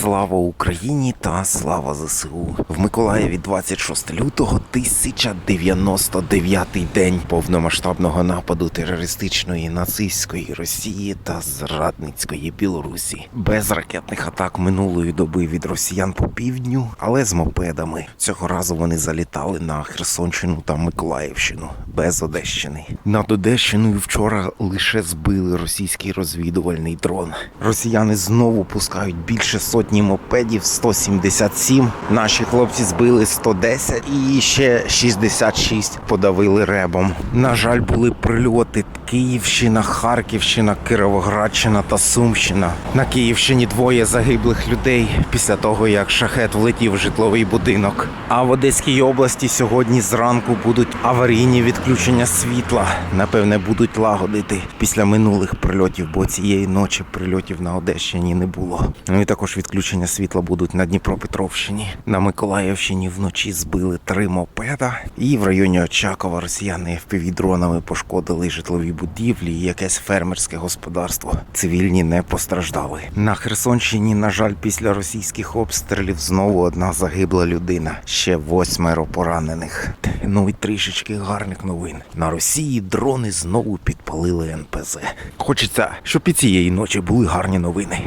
Слава Україні та слава ЗСУ. В Миколаєві 26 лютого 1099 день повномасштабного нападу терористичної нацистської Росії та зрадницької Білорусі. Без ракетних атак минулої доби від росіян по півдню, але з мопедами. Цього разу вони залітали на Херсонщину та Миколаївщину без Одещини. Над Одещиною вчора лише збили російський розвідувальний дрон. Росіяни знову пускають більше сотні мопедів 177. Наші хлопці збили 110 і ще 66 подавили ребом. На жаль, були прильоти Київщина, Харківщина, Кировоградщина та Сумщина. На Київщині двоє загиблих людей після того, як шахет влетів в житловий будинок. А в Одеській області сьогодні зранку будуть аварійні відключення світла. Напевне, будуть лагодити після минулих прильотів, бо цієї ночі прильотів на Одещині не було. Ну і також відключення світла будуть на Дніпропетровщині. На Миколаївщині вночі збили три мопеда, і в районі Очакова росіяни FPV-дронами пошкодили житлові будівлі і якесь фермерське господарство. Цивільні не постраждали. На Херсонщині, на жаль, після російських обстрілів знову одна загибла людина, ще восьмеро поранених. Ну і трішечки гарних новин. На Росії дрони знову підпалили НПЗ. Хочеться, щоб і цієї ночі були гарні новини.